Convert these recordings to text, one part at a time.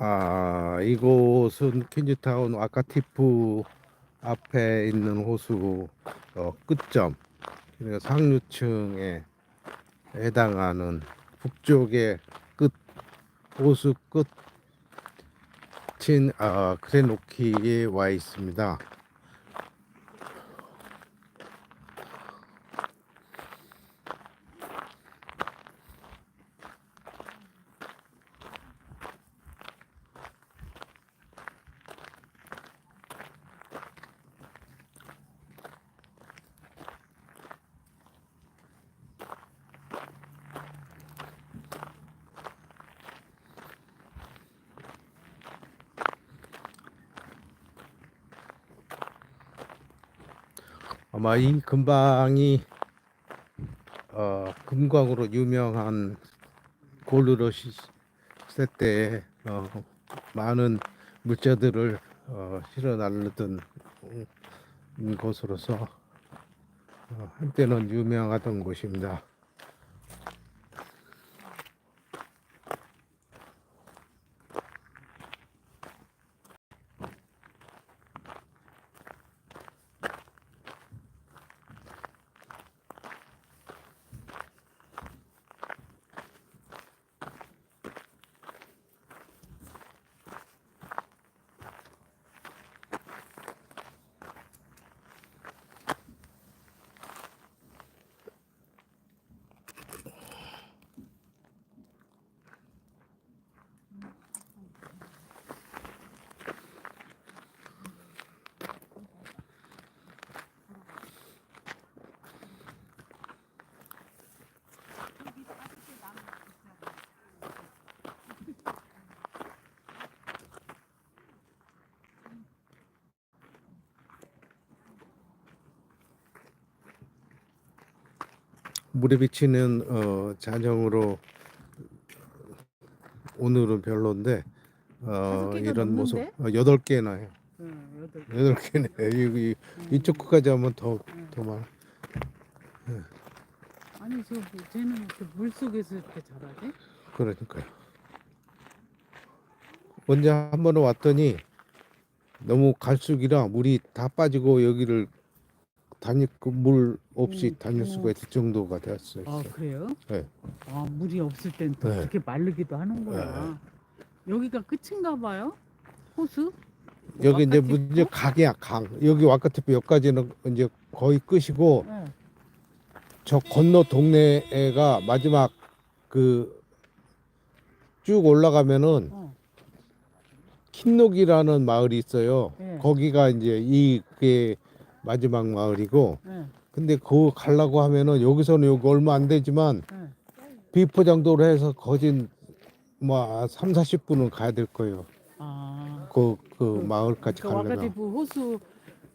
아, 이곳은 퀸즈타운 아카티프 앞에 있는 호수 어, 끝점, 그러니까 상류층에 해당하는 북쪽의 끝 호수 끝인 아, 크레노키에 와 있습니다. 아마 이 근방이 어, 금광으로 유명한 골르러시 세때에 어, 많은 물자들을 어, 실어 나르던 음, 곳으로서 어, 한때는 유명하던 곳입니다. 물에 비치는 어, 잔영으로 오늘은 별로인데 어, 다섯 개가 이런 모습 넘는데? 어, 여덟 개나 해요. 응, 여덟 개. 여덟 개네. 여기 음. 이쪽 끝까지 하면 더 더 많아. 아니 저 뭐, 쟤는 이렇게 물 속에서 이렇게 자라지? 그러니까요. 언제 한 번은 왔더니 너무 갈수기라 물이 다 빠지고 여기를 다닐 그물 없이 음, 다닐 음. 수가 있을 정도가 되었어요. 아 그래요? 네. 아 물이 없을 땐 또 네. 그렇게 마르기도 하는구나. 여기가 끝인가 봐요? 호수? 여기 이제 와카티프? 문제 강이야 강. 여기 와카티프 여기까지는 이제 거의 끝이고 네. 저 건너 동네가 마지막 그 쭉 올라가면은 어. 킨녹이라는 마을이 있어요. 네. 거기가 이제 이게 마지막 마을이고 네. 근데 그거 가려고 하면은 여기서는 여기 얼마 안 되지만 네. 비포장도로 해서 거진 뭐 3, 40분은 가야 될 거예요. 아. 그, 그 그- 마을까지 그 가려면. 와카티프 호수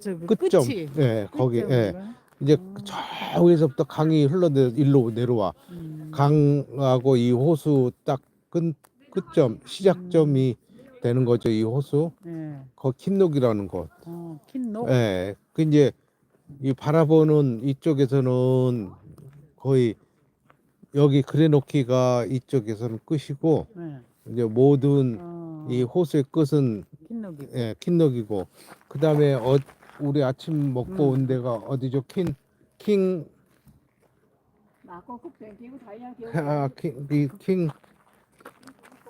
저 끝점. 끝이. 예, 거기 예. 이제 음. 저 위에서부터 강이 흘러내 일로 내려와. 음. 강하고 이 호수 딱 끝, 끝점 시작점이 되는 거죠. 이 호수. 네. 거 킨녹이라는 곳. 어, 킨노. 예. 그 이제 이 바라보는 이쪽에서는 거의 여기 그레노키가 이쪽에서는 끝이고 네. 이제 모든 어, 이 호수의 끝은 킨노기. 예, 킨녹이고 그 다음에 어, 우리 아침 먹고 음. 온 데가 어디죠? 킹 킹, 아, 킹, 이 킹,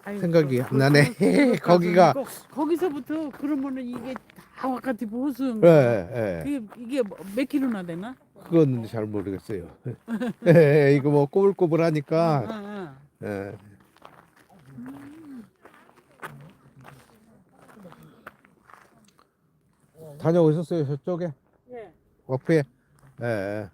아이고, 생각이 그- 안 나네. 그- 거기가- 거- 거기서부터 그러면은 이게 다 와카티프 호수인 예. 예. 이게 이게 뭐몇 킬로나 되나? 그건 잘 모르겠어요. 예, 이거 뭐 꼬불꼬불하니까 아, 아. 예. 다녀오셨어요 저쪽에 예. 옆에 예, 예.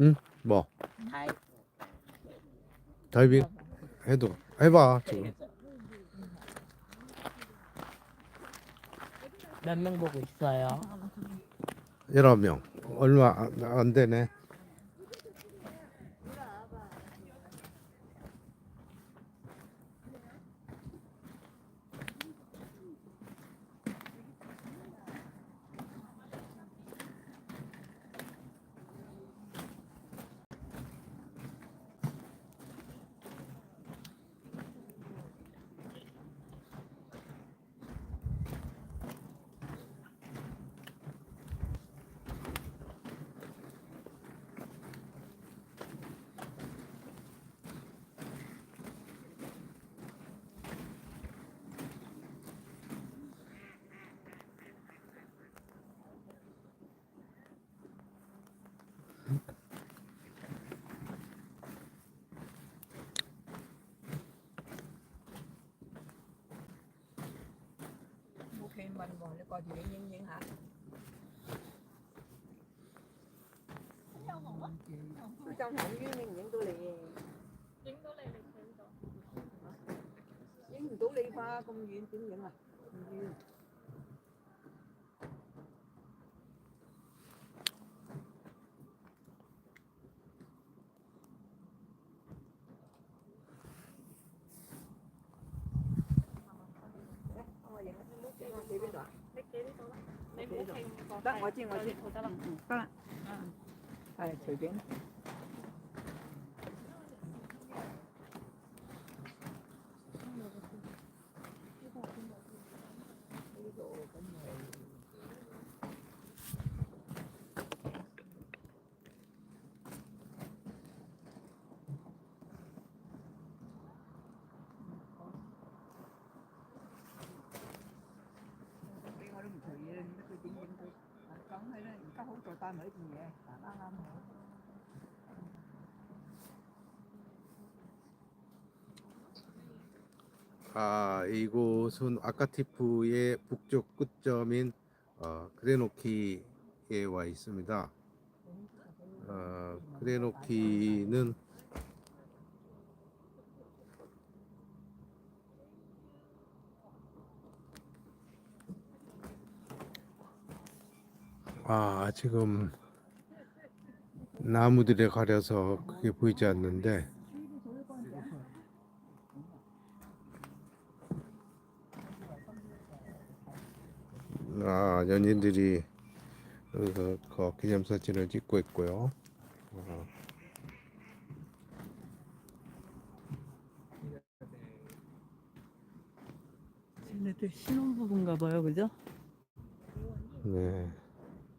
응? 뭐? 다이빙 해도 해봐 지금 몇명 보고 있어요? 여러 명. 얼마 안, 안 되네 你挂住影影影下影到你影唔到你影唔影唔到你影到你影到你影到影唔到你影啩咁远点影啊得我知，我知得啦。嗯，得啦。嗯，系随便。Ta mới thì nhẹ ta nó làm hổ 아, 이곳은 아카티프의 북쪽 끝점인 어, 그레노키에 와 있습니다. 어, 그레노키는 아, 지금 나무들에 가려서 그게 보이지 않는데 아, 연인들이 여기서 그 기념사진을 찍고 있고요. 어, 신혼부부인가 봐요, 그죠? 네.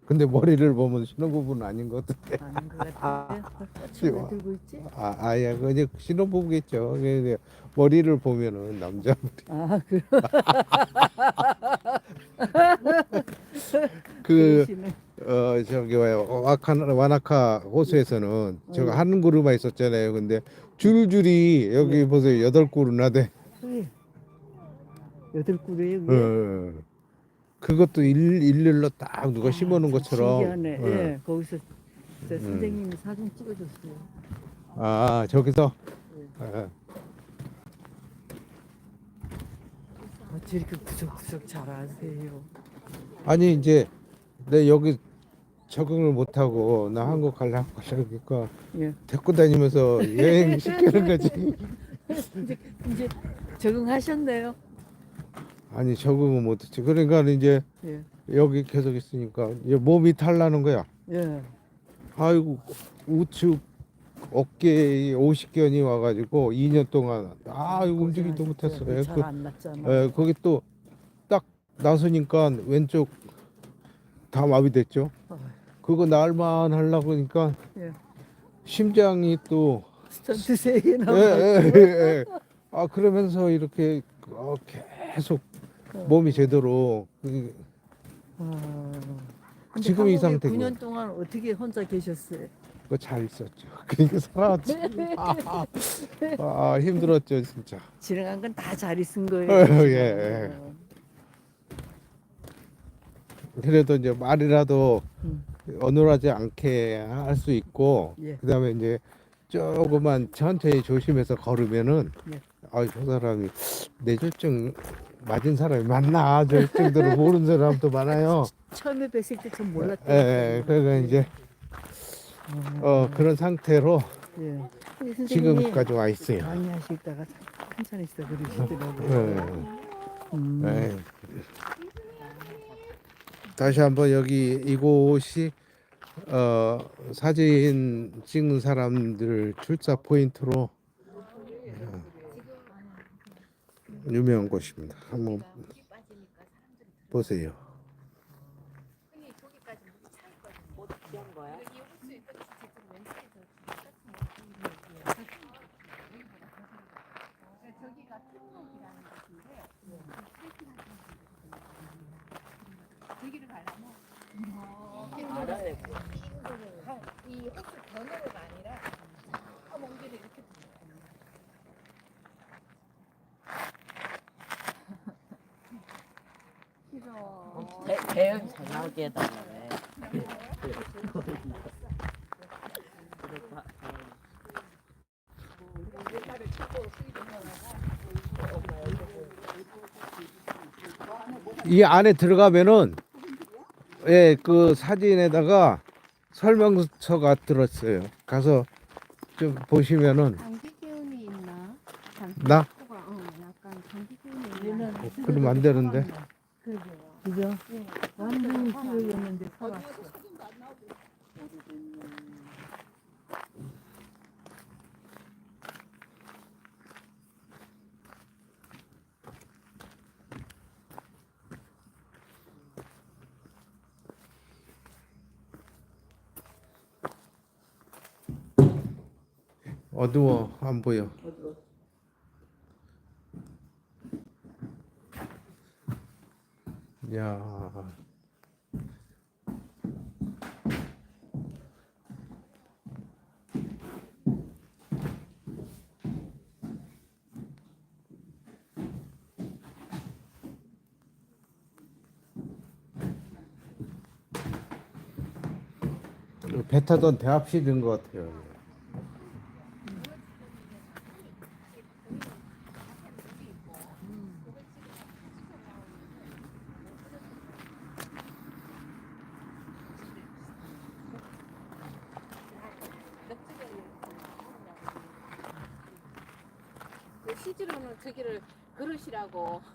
근데 머리를 보면 신혼부부는 아닌 것 같은데. 아닌 것 같은데. 들고 있지? 아, 아야, 그냥 신혼부부겠죠. 근데 머리를 보면은 남자 아, 그 그 그러시네. 어 저기 와요 와카 와나카 호수에서는 저거 어. 한 그루만 있었잖아요. 근데 줄줄이 여기 네. 보세요 여덟 그루나 돼. 그래. 여덟 그루에 어. 그것도 일, 일렬로 딱 누가 심어놓은 것처럼. 신기하네. 어. 예, 거기서 저 음. 선생님이 사진 찍어줬어요. 아 저기서. 네. 어. 아, 저렇게 구석구석 잘 아세요. 아니 이제 내 여기 적응을 못하고 나 한국 갈라 그러니까 예. 데리고 다니면서 여행 시키는 거지. 이제 이제 적응하셨네요. 아니 적응은 못했지. 그러니까 이제 예. 여기 계속 있으니까 이제 몸이 탈나는 거야. 예. 아이고 우측 어깨에 50견이 와가지고 2년 동안 아 이거 움직이지도 못했어요. 그, 잘안 났잖아. 에, 거기 또 딱 나서니까 왼쪽 다 마비됐죠. 어, 그거 날만 하려고 하니까 예. 심장이 또 스턴트 세개 예, 나와. 예, 예, 예. 아 그러면서 이렇게 어, 계속 어. 몸이 제대로 그- 아, 근데 지금 이 한국에 상태고. 9년 동안 어떻게 혼자 계셨어요? 그거 잘 있었죠. 그러니까 살아왔지. 아, 아, 힘들었죠 진짜. 지나간 건 다 잘 있은 거예요. 어. 예, 예. 그래도 이제 말이라도 음. 어눌하지 않게 할 수 있고 예. 그다음에 이제 조금만 천천히 조심해서 걸으면은 예. 아저 사람이 뇌졸중 맞은 사람이 맞나 뇌졸중들을 모르는 사람도 많아요. 처음에 뵀을 때좀 몰랐죠. 예, 예, 그러니까 이제 어 그런 상태로 예. 근데 선생님이 지금까지 와 있어요. 많이 하시다가 한참 있어 그러시더라고요. 예. 음. 네. 다시 한번 여기 이곳이 어, 사진 찍는 사람들 출사 포인트로 어, 유명한 곳입니다. 한번 보세요. 이 호수 변으로가 아니라 저 먼 길을 이렇게 이거 대, 대형 잘 나오게 해달라고 해. 이 안에 들어가면은 예, 그 사진에다가 설명서가 들었어요. 가서 좀 보시면은 감기 기운이 있나? 나 어, 약간 감기 기운이 있나? 어, 그러면 안 되는데. 그죠? 완전 키우였는데 살았어. 어두워 안 보여. 야, 배 타던 대합실인 것 같아요.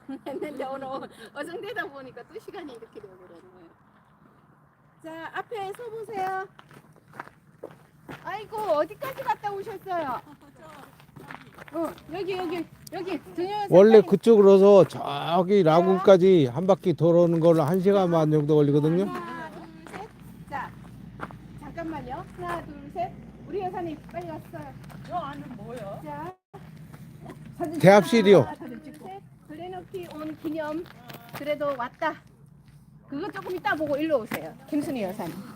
그 했는데 오늘 어정되다 보니까 또 시간이 이렇게 되어버렸네요. 자, 앞에 서보세요. 아이고, 어디까지 갔다 오셨어요? 어, 여기, 여기, 여기, 등현 원래 그쪽으로서 저기 라군까지 한 바퀴 돌아오는 걸로 한 시간 반 정도 걸리거든요. 하나, 둘, 셋. 자, 잠깐만요. 하나, 둘, 셋. 우리 여사님, 빨리 왔어요. 저 안은 뭐야? 자, 사진 대합실이요. 하나, 둘, 셋. 블레너피 온 기념. 그래도 왔다. 그거 조금 이따 보고 일로 오세요. 김순희 여사님.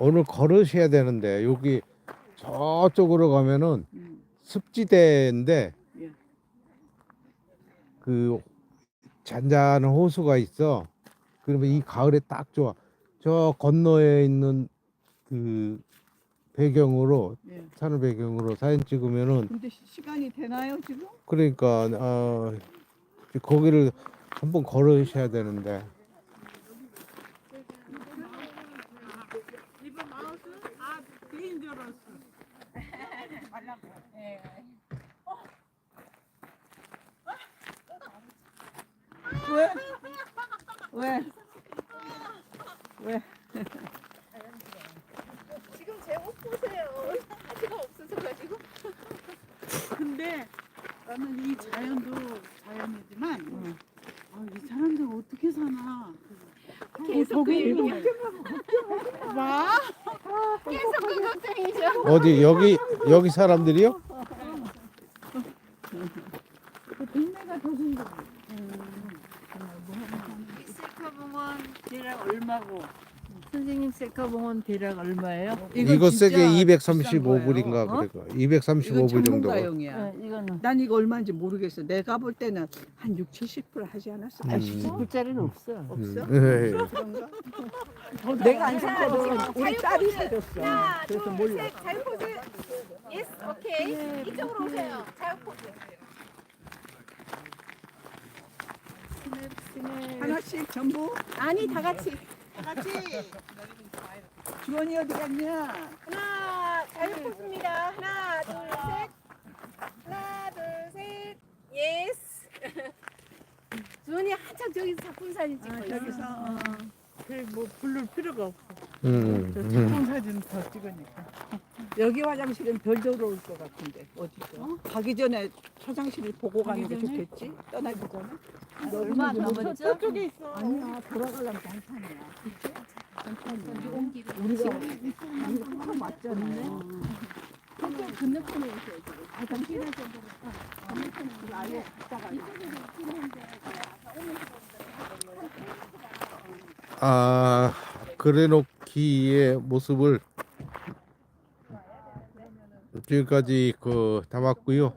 오늘 걸으셔야 되는데 여기 저쪽으로 가면은 음. 습지대인데 예. 그 잔잔한 호수가 있어. 그러면 이 가을에 딱 좋아. 저 건너에 있는 그 배경으로 예. 산을 배경으로 사진 찍으면은 근데 시- 시간이 되나요 지금? 그러니까 어 거기를 한번 걸으셔야 되는데 이번 마우스? 아, 데인저러스. 왜? 왜? 왜? 지금 제 옷 보세요. 바지가 없어서 가지고. 근데 나는 이 자연도 자연이지만 아, 이 사람들 어떻게 사나 계속 그 얘기야. 봐 계속 그 걱정이죠. 어디 여기 여기 사람들이요? 그 동네가 더 신기해 셀카봉원 대략 얼마고? 선생님 셀카봉원 대략 얼마예요? 이거 세게 진짜 235불인가 비싼 거예요. 그래가 235불 정도. 전문가용이야. 이거는 난 이거 얼마인지 모르겠어. 내가 볼 때는 한 6, 70불 하지 않았어? 음. 10불짜리는 없어. 없어? 네. 그런가? 내가 안 사거든. 우리 딸이 사줬어. 그래서 둘, 몰라. 셋. 잘 포즈. 예스, 오케이. 이쪽으로 오세요. 잘 포즈. 스냅, 스냅. 하나씩 전부? 아니, 다 같이. 주원이 어디 갔냐? 하나, 잘 포즈입니다. 하나, 둘, 셋. 하나, 둘, 셋. 예스. 주원이 한참 저기서 작품 사진 찍고 있어. 여기서 어. 뭐 부를 필요가 없어 음, 저 음. 사진 더 찍으니까. 여기 화장실은 덜 더러울 것 같은데 어디죠? 어? 가기 전에 화장실을 보고 가는 게? 좋겠지? 떠나기 전에? 얼마 안 남았죠? 저쪽에 있어. 아니야 돌아가려면 길에 우리가 지금 우리가 항상 맞잖아. 저쪽 건너편에 있어요. 지금. 화장실에서 건너편에 아예 갔다가 이쪽에 있는데 아 그래놓기의 모습을 지금까지 그 담았고요.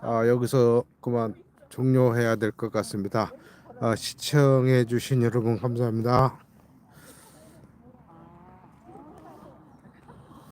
아 여기서 그만 종료해야 될 것 같습니다. 아, 시청해 주신 여러분 감사합니다.